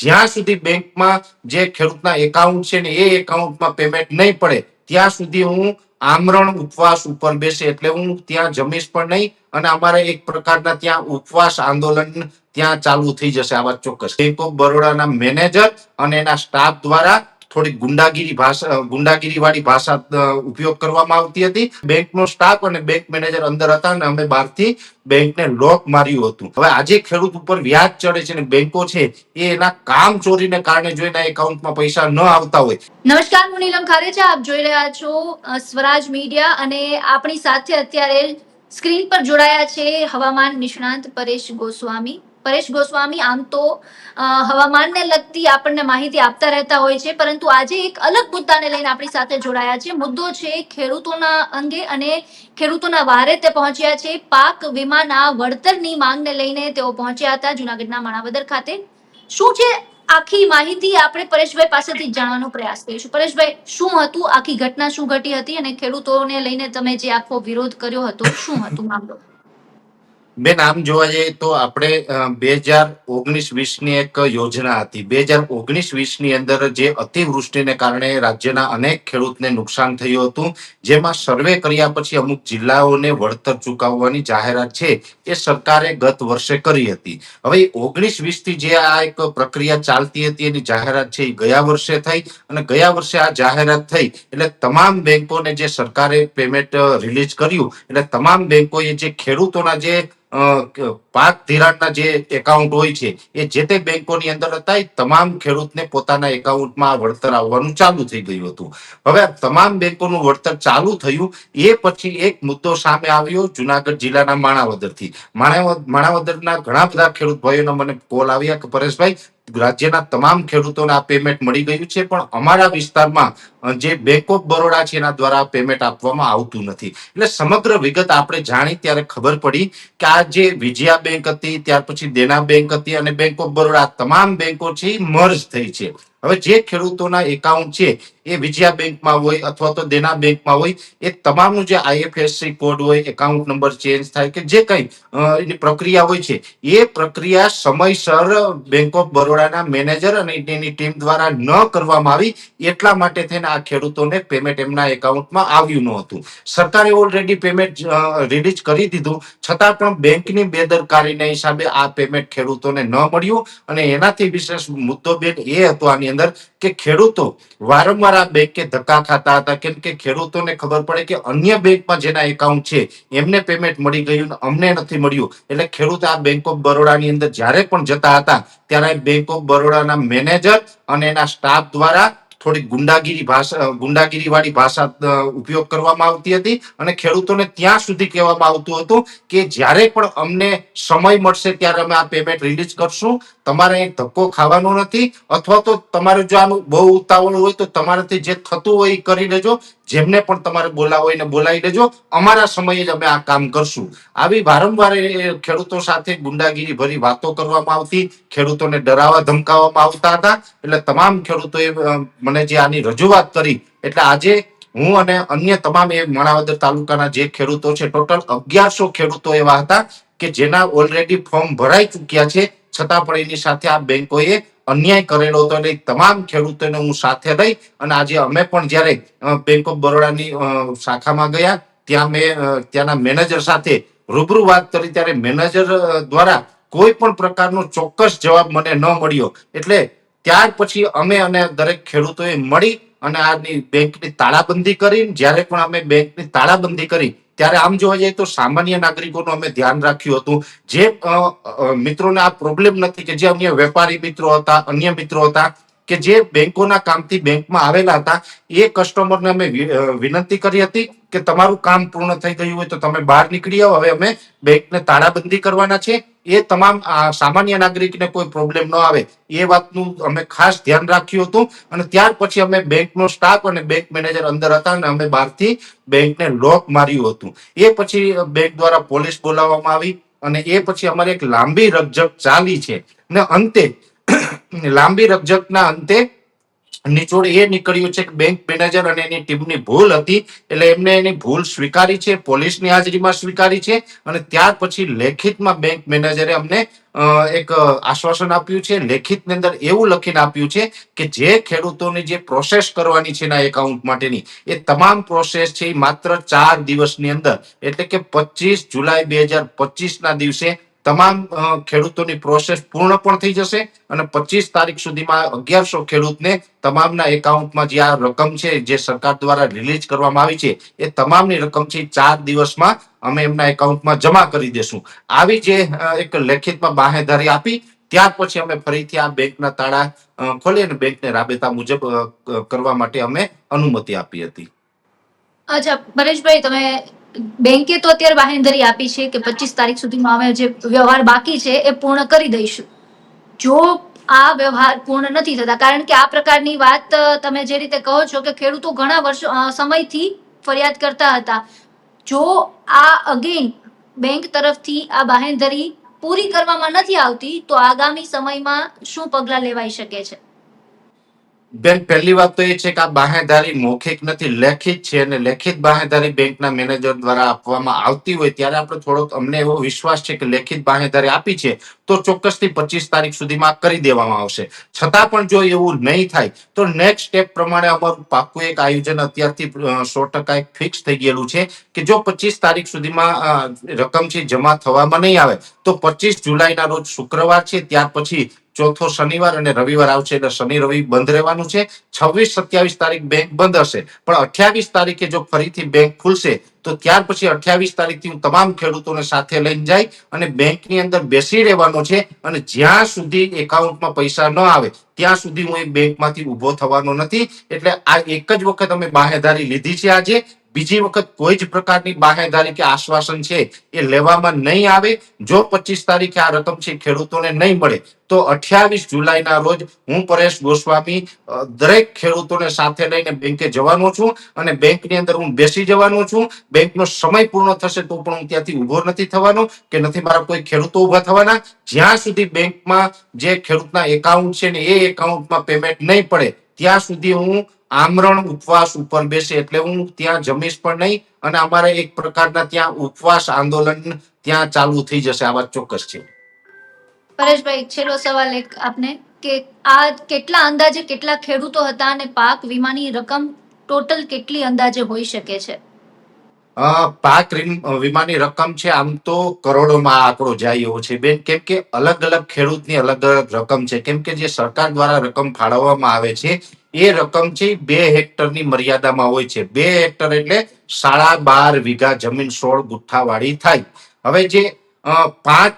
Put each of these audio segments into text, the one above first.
જ્યાં સુધી બેંકમાં જે ખેડૂતના એકાઉન્ટ છે ને એ એકાઉન્ટમાં પેમેન્ટ નહીં પડે, ત્યાં સુધી હું આમરણ ઉપવાસ ઉપર બેસે એટલે હું ત્યાં જમીશ પણ નહીં અને અમારે એક પ્રકારના ત્યાં ઉપવાસ આંદોલન ત્યાં ચાલુ થઈ જશે. આ વાત ચોક્કસ. બેંક ઓફ બરોડાના મેનેજર અને એના સ્ટાફ દ્વારા થોડી ગુંડાગીરી ભાષા ગુંડાગીરી વાળી ભાષા ઉપયોગ કરવામાં આવતી હતી. બેંકનો સ્ટાફ અને બેંક મેનેજર અંદર હતા અને અમે બહારથી બેંકને લોક માર્યું હતું. હવે આજે ખેડૂત ઉપર વ્યાજ ચડે છે અને બેંકો છે એ એના કામ ચોરીને કારણે જો એના એકાઉન્ટમાં પૈસા ન આવતા હોય. નમસ્કાર, હું નીલમ ખારેચા. આપ જોઈ રહ્યા છો સ્વરાજ મીડિયા અને આપણી સાથે અત્યારે સ્ક્રીન પર જોડાયા છે હવામાન નિષ્ણાંત પરેશ ગોસ્વામી. પરેશ ગોસ્વામી, આમ તો હવામાનને લગતી આપણને માહિતી આપતા રહેતા હોય છે, પરંતુ આજે એક અલગ મુદ્દાને લઈને આપણી સાથે જોડાયા છે. મુદ્દો છે ખેડૂતોના અંગે અને ખેડૂતોના વારે તે પહોંચ્યા છે. પાક વીમાના વળતરની માંગને લઈને તેઓ પહોંચ્યા હતા જુનાગઢના માણાવદર ખાતે. શું છે આખી માહિતી? આપણે પરેશભાઈ પાસેથી જાણવાનો પ્રયાસ કરીશું. પરેશભાઈ, શું હતું? આખી ઘટના શું ઘટી હતી? અને ખેડૂતોને લઈને તમે જે આખો વિરોધ કર્યો હતો, શું હતું? મામલો? બેન આમ જોવા જઈએ તો આપણે બે હજાર ઓગણીસ વીસની એક યોજના હતી. બે હજાર ઓગણીસ વીસની અંદર જે અતિવૃષ્ટિને કારણે રાજ્યના અનેક ખેડૂતને નુકસાન થયું હતું, જેમાં સર્વે કર્યા પછી અમુક જિલ્લાઓને વળતર ચૂકવવાની જાહેરાત છે, એ સરકારે ગત વર્ષે કરી હતી. હવે ઓગણીસ વીસથી જે આ એક પ્રક્રિયા ચાલતી હતી, એની જાહેરાત છે, એ ગયા વર્ષે થઈ અને ગયા વર્ષે આ જાહેરાત થઈ. એટલે તમામ બેંકોને જે સરકારે પેમેન્ટ રિલીઝ કર્યું, એટલે તમામ બેંકોએ જે ખેડૂતોના જે પાક ધિરાણના જે એકાઉન્ટ હોય છે, એ જે તે બેંકોની અંદર હતા, એ તમામ ખેડૂતને પોતાના એકાઉન્ટમાં વળતર આવવાનું ચાલુ થઈ ગયું હતું. હવે તમામ બેંકોનું વળતર ચાલુ થયું, એ પછી એક મુદ્દો સામે આવ્યો જુનાગઢ જિલ્લાના માણાવદરથી. માણાવદ માણાવદરના ઘણા બધા ખેડૂત ભાઈઓના મને કોલ આવ્યા કે પરેશભાઈ રાજ્યના તમામ ખેડૂતોને આ પેમેન્ટ મળી ગયું છે, પણ અમારા વિસ્તારમાં જે બેંક ઓફ બરોડા છે, એના દ્વારા પેમેન્ટ આપવામાં આવતું નથી. એટલે સમગ્ર વિગત આપણે જાણી ત્યારે ખબર પડી કે આ જે વિજયા બેંક હતી, ત્યાર પછી દેના બેંક હતી અને બેંક ઓફ બરોડા તમામ બેંકો છે મર્જ થઈ છે. હવે જે ખેડૂતોના એકાઉન્ટ છે એ વિજયા બેંકમાં હોય અથવા તો દેના બેંકમાં હોય, એ તમામનું જે આઈએફએસસી કોડ હોય, એકાઉન્ટ નંબર ચેન્જ થાય કે જે કંઈ એની પ્રક્રિયા હોય છે, એ પ્રક્રિયા સમયસર બેંક ઓફ બરોડાના મેનેજર અને એની ટીમ દ્વારા ન કરવામાં આવી, એટલા માટે થઈને આ ખેડૂતોને પેમેન્ટ એમના એકાઉન્ટમાં આવ્યું ન હતું સરકારે ઓલરેડી પેમેન્ટ રિલીઝ કરી દીધું, છતાં પણ બેંકની બેદરકારીના હિસાબે આ પેમેન્ટ ખેડૂતોને ન મળ્યું અને એનાથી વિશેષ મુદ્દો બેન એ હતો આની અંદર કે ખેડૂતો વારંવાર આ બેંકે ધક્કા ખાતા હતા? કેમ કે ખેડૂતોને ખબર પડે કે અન્ય બેંકમાં જેના એકાઉન્ટ છે, એમને પેમેન્ટ મળી ગયું અમને નથી મળ્યું. એટલે ખેડૂત આ બેંક ઓફ બરોડાની અંદર જ્યારે પણ જતા હતા, ત્યારે બેંક ઓફ બરોડાના મેનેજર અને એના સ્ટાફ દ્વારા થોડી ગુંડાગીરી ભાષા ગુંડાગીરી વાળી ભાષા ઉપયોગ કરવામાં આવતી હતી અને ખેડૂતોને ત્યાં સુધી કહેવામાં આવતું હતું કે જ્યારે પણ અમને સમય મળશે ત્યારે અમે આ પેમેન્ટ રિલીઝ કરશું. તમારે અહીં ધક્કો ખાવાનો નથી અથવા તો તમારે જો આનું બહુ ઉતાવળ હોય તો તમારાથી જે થતું હોય એ કરી લેજો. જેમને પણ તમારે બોલાવો એને બોલાવી દેજો. અમારા સમયે જ અમે આ કામ કરશું. આવી વારંવાર ખેડૂતો સાથે ગુંડાગીરી ભરી વાતો કરવામાં આવતી, ખેડૂતોને ડરાવવા ધમકાવવામાં આવતા હતા. એટલે તમામ ખેડૂતોએ મને જે આની રજૂઆત કરી, એટલે આજે હું અને અન્ય તમામ એ માણાવદર તાલુકાના જે ખેડૂતો છે, ટોટલ અગિયારસો ખેડૂતો એવા હતા કે જેના ઓલરેડી ફોર્મ ભરાઈ ચૂક્યા છે. છતાં પણ એની સાથે આ બેંકોએ અન્યાય કરેલો હતો એટલે તમામ ખેડૂતોને હું સાથે લઈ અને આજે અમે પણ જ્યારે બેંક ઓફ બરોડાની શાખામાં ગયા, ત્યાં મેં ત્યાંના મેનેજર સાથે રૂબરૂ વાત કરી. ત્યારે મેનેજર દ્વારા કોઈ પણ પ્રકારનો ચોક્કસ જવાબ મને ન મળ્યો. એટલે ત્યાર પછી અમે અને દરેક ખેડૂતોએ મળી અને આની બેંકની તાળાબંધી કરી. જ્યારે પણ અમે બેંકની તાળાબંધી કરી ત્યારે આમ જોવા જઈએ તો સામાન્ય નાગરિકોનું અમે ધ્યાન રાખ્યું હતું. જે મિત્રોને આ પ્રોબ્લેમ નથી કે જે અન્ય વેપારી મિત્રો હતા, અન્ય મિત્રો હતા કે જે બેંકોના કામથી બેંકમાં આવેલા હતા, એ કસ્ટમરને અમે વિનંતી કરી હતી કે તમારું કામ પૂર્ણ થઈ ગયું હોય તો તમે બહાર નીકળી આવો. હવે અમે બેંકને તાળાબંધી કરવાના છે. એ તમામ સામાન્ય નાગરિકને કોઈ પ્રોબ્લેમ ન આવે. એ વાતનું અમે ખાસ ધ્યાન રાખ્યું હતું અને ત્યાર પછી અમે બેંકનો સ્ટાફ અને બેંક મેનેજર અંદર હતા અને અમે બહારથી બેંકને લોક માર્યું હતું. એ પછી બેંક દ્વારા પોલીસ બોલાવવામાં આવી અને એ પછી અમારી એક લાંબી રકઝક ચાલી છે. ને અંતે લાંબી રકઝકના અંતે નિચોડ એ નીકળ્યું છે કે બેંક મેનેજર અને એની ટીમની ભૂલ હતી, એટલે એમને એની ભૂલ સ્વીકારી છે, પોલીસની હાજરીમાં સ્વીકારી છે અને ત્યાર પછી લેખિતમાં બેંક મેનેજરે અમને એક આશ્વાસન આપ્યું છે, લેખિતની અંદર એવું લખીને આપ્યું છે કે જે ખેડૂતોની જે પ્રોસેસ કરવાની છે એના એકાઉન્ટ માટેની, એ તમામ પ્રોસેસ છે એ માત્ર ચાર દિવસની અંદર, એટલે કે પચીસ જુલાઈ બે હજાર ના દિવસે તમામ ખેડૂતોની પ્રોસેસ પૂર્ણ પણ થઈ જશે અને પચીસ તારીખ સુધીમાં અગિયારસો ખેડૂતને તમામના એકાઉન્ટમાં જે આ રકમ છે, જે સરકાર દ્વારા રિલીઝ કરવામાં આવી છે, એ તમામની રકમ છે ચાર દિવસમાં અમે એમના એકાઉન્ટમાં જમા કરી દેશું. આવી જે એક લેખિતમાં બાહેધારી આપી, ત્યાર પછી અમે ફરીથી આ બેંકના તાળા ખોલી અને બેંકને રાબેતા મુજબ કરવા માટે અમે અનુમતિ આપી હતી. અચ્છા, પરેશભાઈ, તમે બેંકે તો અત્યારે બાહેંધરી આપી છે કે પચીસ તારીખ સુધીમાં અમે જે વ્યવહાર બાકી છે એ પૂર્ણ કરી દઈશું. જો આ વ્યવહાર પૂર્ણ નથી થતા, કારણ કે આ પ્રકારની વાત તમે જે રીતે કહો છો કે ખેડૂતો ઘણા વર્ષો સમયથી ફરિયાદ કરતા હતા. જો આ અગેન બેંક તરફથી આ બાહેંધરી પૂરી કરવામાં નથી આવતી, તો આગામી સમયમાં શું પગલાં લેવાઈ શકે છે? બેન, પહેલી વાત તો એ છે કે આ બાહેધારી મૌખિક નથી, લેખિત છે અને લેખિત બાહેધારી બેંકના મેનેજર દ્વારા આપવામાં આવતી હોય ત્યારે આપણે થોડોક અમને એવો વિશ્વાસ છે કે લેખિત બાહેધારી આપી છે. તો ચોક્કસથી પચીસ તારીખ સુધીમાં કરી દેવામાં આવશે. છતાં પણ જો એવું નહીં થાય, તો નેક્સ્ટ સ્ટેપ પ્રમાણે અમારું પાકું એક આયોજન અત્યારથી સો ટકા એક ફિક્સ થઈ ગયેલું છે કે જો પચીસ તારીખ સુધીમાં રકમ છે જમા થવામાં નહીં આવે, તો પચીસ જુલાઈના રોજ શુક્રવાર છે, ત્યાર પછી ચોથો શનિવાર અને રવિવાર આવશે એટલે શનિ રવિ બંધ રહેવાનું છે. છવ્વીસ સત્યાવીસ તારીખ બેંક બંધ હશે. પણ અઠ્યાવીસ તારીખે જો ફરીથી બેંક ખુલશે તો ત્યાર પછી અઠ્યાવીસ તારીખથી હું તમામ ખેડૂતોને સાથે લઈને જાય અને બેંકની અંદર બેસી રહેવાનો છે અને જ્યાં સુધી એકાઉન્ટમાં પૈસા ન આવે, ત્યાં સુધી હું એ બેંકમાંથી ઊભો થવાનો નથી. એટલે આ એક જ વખત અમે બાહેધારી લીધી છે આજે. બીજી વખત કોઈ જ પ્રકારની બાહેધારી કે આશ્વાસન છે એ લેવામાં નહીં આવે. જો પચીસ તારીખે આ રકમ છે ખેડૂતોને નહીં મળે, તો અઠ્યાવીસ જુલાઈના રોજ હું પરેશ ગોસ્વામી દરેક ખેડૂતોને સાથે લઈને બેંકે જવાનો છું અને બેંકની અંદર હું બેસી જવાનો છું. બેંકનો સમય પૂર્ણ થશે તો પણ હું ત્યાંથી ઊભો નથી થવાનો કે નથી મારા કોઈ ખેડૂતો ઊભા થવાના. જ્યાં સુધી બેંકમાં જે ખેડૂતના એકાઉન્ટ છે ને એ એકાઉન્ટમાં પેમેન્ટ નહીં પડે, ત્યાં સુધી હું આમરણ ઉપવાસ ઉપર બેસે એટલે હું ત્યાં જમીશ પણ નહીં અને અમારે એક પ્રકારના ત્યાં ઉપવાસ આંદોલન ત્યાં ચાલુ થઈ જશે. આ વાત ચોક્કસ છે. પરેશભાઈ છેલ્લો સવાલ એક આપને કે આ કેટલા અંદાજે કેટલા ખેડૂતો હતા અને પાક વીમાની રકમ ટોટલ કેટલી અંદાજે હોઈ શકે છે? પાક વીમાની રકમ છે આમ તો કરોડોમાં આંકડો જાય એવો છે બેન. કેમ કે અલગ અલગ ખેડૂતની અલગ અલગ રકમ છે. કેમ કે જે સરકાર દ્વારા રકમ ફાળવવામાં આવે છે એ રકમ છે બે હેક્ટરની મર્યાદામાં હોય છે. બે હેક્ટર એટલે સાડા બાર વીઘા જમીન સોળ ગુઠ્ઠાવાળી થાય. હવે જે પાંચ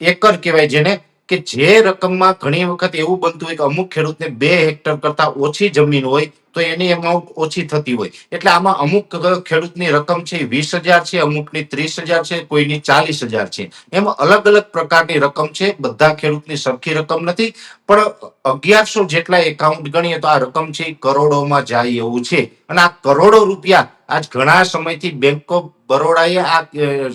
એકર કહેવાય જેને કે જે રકમમાં ઘણી વખત એવું બનતું હોય કે અમુક ખેડૂતને બે હેક્ટર કરતા ઓછી જમીન હોય, તો એની એમાઉન્ટ ઓછી થતી હોય. એટલે આમાં અમુક ખેડૂતની રકમ છે વીસ હજાર છે, અમુકની ત્રીસ હજાર છે, કોઈની ચાલીસ હજાર છે. એમ અલગ અલગ પ્રકારની રકમ છે, બધા ખેડૂતની સરખી રકમ નથી, પણ અગિયારસો જેટલા એકાઉન્ટ ગણીએ તો આ રકમ છે કરોડોમાં જાય એવું છે. અને આ કરોડો રૂપિયા આજ ઘણા સમયથી બેંક ઓફ બરોડાએ આ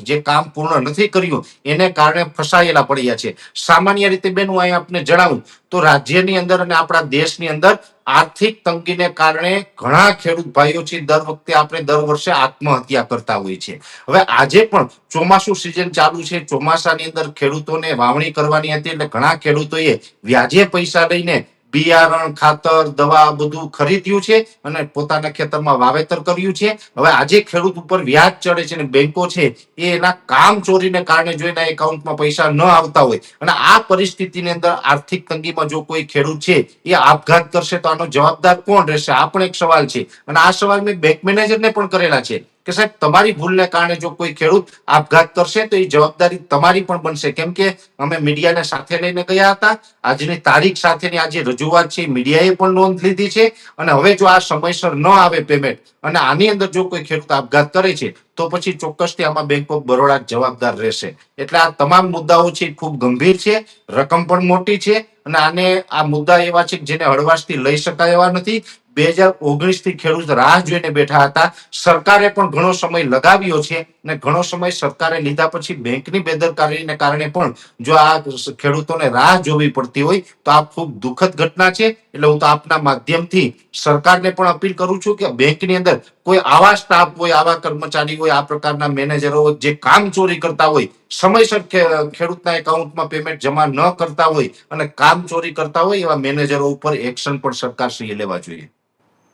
જે કામ પૂર્ણ નથી કર્યું, એને કારણે ફસાયેલા પડ્યા છે. સામાન્ય રીતે બેન, હું અહીં આપને જણાવું, તો રાજ્યની અંદર અને આપણા દેશની અંદર આર્થિક તંગીને કારણે ઘણા ખેડૂત ભાઈઓ છે, દર વખતે આપણે દર વર્ષે આત્મહત્યા કરતા હોય છે હવે આજે પણ ચોમાસું સિઝન ચાલુ છે, ચોમાસાની અંદર ખેડૂતોને વાવણી કરવાની હતી, એટલે ઘણા ખેડૂતોએ વ્યાજે પૈસા લઈને બિયારણ, ખાતર, દવા બધું ખરીદ્યું છે અને પોતાના ખેતરમાં વાવેતર કર્યું છે. હવે આજે ખેડૂત ઉપર વ્યાજ ચડે છે અને બેંકો છે એ એના કામ ચોરીને કારણે જો એના એકાઉન્ટમાં પૈસા ન આવતા હોય અને આ પરિસ્થિતિની અંદર આર્થિક તંગીમાં જો કોઈ ખેડૂત છે એ આપઘાત કરશે તો આનો જવાબદાર કોણ રહેશે? આ પણ એક સવાલ છે. અને આ સવાલ મેં બેંક મેનેજરને પણ કરેલા છે. કે સાહેબ, તમારી ભૂલને કારણે જો કોઈ ખેડૂત આપઘાત કરશે, તો એ જવાબદારી તમારી પણ બનશે. કેમ કે અમે મીડિયાને સાથે લઈને ગયા હતા. આજની તારીખ સાથેની આ જે રજૂઆત છે મીડિયાએ પણ નોંધ લીધી છે. અને હવે જો આ સમયસર ન આવે પેમેન્ટ અને આની અંદર જો કોઈ ખેડૂત આપઘાત કરે છે, તો પછી ચોક્કસથી આમાં બેંક ઓફ બરોડા જવાબદાર રહેશે. એટલે આ તમામ મુદ્દાઓ છે ખૂબ ગંભીર છે, રકમ પણ મોટી છે અને આને આ મુદ્દા એવા છે જેને હળવાશથી લઈ શકાય એવા નથી. બે હજાર ઓગણીસથી ખેડૂત રાહ જોઈને બેઠા હતા. સરકારે પણ ઘણો સમય લગાવ્યો છે અને ઘણો સમય સરકારે લીધા પછી બેંકની બેદરકારીને કારણે પણ જો આ ખેડૂતોને રાહ જોવી પડતી હોય તો આ ખૂબ દુઃખદ ઘટના છે. એટલે હું તો આપના માધ્યમથી સરકારને પણ અપીલ કરું છું કે બેંકની અંદર કોઈ આવા સ્ટાફ હોય, આવા કર્મચારી હોય, આ પ્રકારના મેનેજરો જે કામ ચોરી કરતા હોય, સમયસર ખેડૂતના એકાઉન્ટમાં પેમેન્ટ જમા ન કરતા હોય અને કામ ચોરી કરતા હોય એવા મેનેજરો ઉપર એક્શન પણ સરકારશ્રીએ લેવા જોઈએ.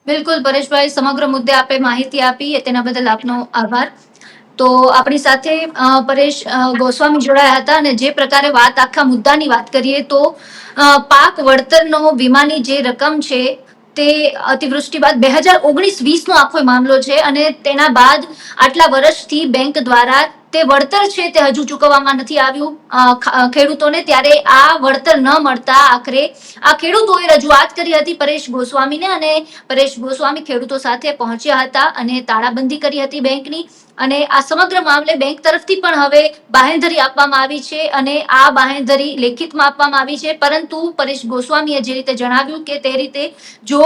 બિલકુલ, પરેશભાઈ, સમગ્ર મુદ્દે આપે માહિતી આપી, તેના બદલ આપનો આભાર. તો આપણી સાથે પરેશ ગોસ્વામી જોડાયા હતા અને જે પ્રકારે વાત આખા મુદ્દાની વાત કરીએ તો પાક વળતરનો વીમાની જે રકમ છે, તે અતિવૃષ્ટિ બાદ બે હજાર ઓગણીસ વીસનો આખો મામલો છે અને તેના બાદ આટલા વર્ષથી બેંક દ્વારા તે વળતર છે તે હજુ ચૂકવવામાં નથી આવ્યું. ખેડૂતોને ત્યારે આ વળતર ન મળતા આખરે આ ખેડૂતોએ રજૂઆત કરી હતી પરેશ ગોસ્વામીને અને પરેશ ગોસ્વામી ખેડૂતો સાથે પહોંચ્યા હતા અને તાળાબંધી કરી હતી બેંકની અને આ સમગ્ર મામલે બેંક તરફથી પણ હવે બાહેંધરી આપવામાં આવી છે અને આ બાહેંધરી લેખિતમાં આપવામાં આવી છે. પરંતુ પરેશ ગોસ્વામીએ જે રીતે જણાવ્યું કે તે રીતે જો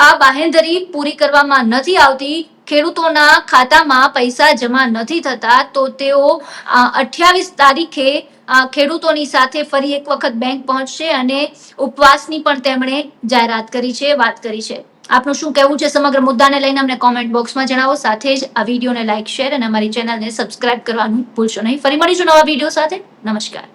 આ બાહેંધરી પૂરી કરવામાં નથી આવતી ખેડૂતોના ખાતામાં પૈસા જમા નથી થતા તો તેઓ અઠ્યાવીસ તારીખે ખેડૂતોની સાથે ફરી એક વખત બેંક પહોંચશે અને ઉપવાસની પણ તેમણે જાહેરાત કરી છે, વાત કરી છે. આપનું શું કહેવું છે સમગ્ર મુદ્દાને લઈને અમને કોમેન્ટ બોક્સમાં જણાવો, સાથે જ આ વિડીયોને લાઇક શેર અને અમારી ચેનલને સબસ્ક્રાઇબ કરવાનું ભૂલશો નહીં. ફરી મળીશું નવા વીડિયો સાથે. નમસ્કાર.